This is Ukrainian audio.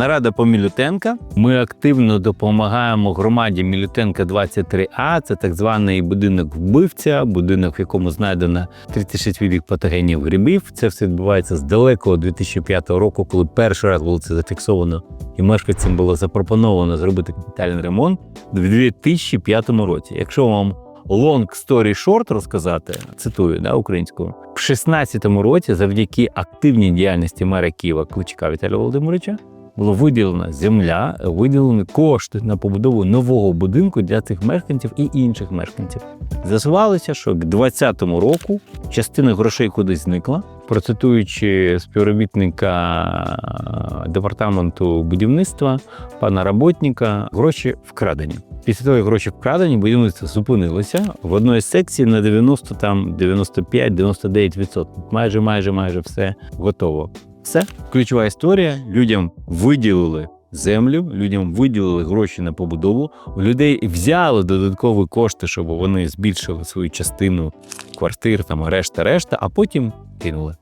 Нарада по Мілютенка. Ми активно допомагаємо громаді Мілютенка 23А. Це так званий будинок вбивця, будинок, в якому знайдено 36 видів патогенів грибів. Це все відбувається з далекого 2005 року, коли перший раз було це зафіксовано, і мешканцям було запропоновано зробити капітальний ремонт в 2005 році. Якщо вам long story short розказати, цитую да, українською, в 16-му році, завдяки активній діяльності мера Києва Кличка Віталія Володимировича, було виділена земля, виділені кошти на побудову нового будинку для цих мешканців і інших мешканців. З'ясувалося, що к 20-му року частина грошей кудись зникла. Процитуючи співробітника департаменту будівництва, пана роботника, гроші вкрадені. Після того, як гроші вкрадені, будівництво зупинилося в одної секції на 90, там 95-99%. Майже, майже, майже все готово. Все. Ключова історія. Людям виділили землю, людям виділили гроші на побудову. У людей взяли додаткові кошти, щоб вони збільшили свою частину квартир, там решта, решта, а потім кинули.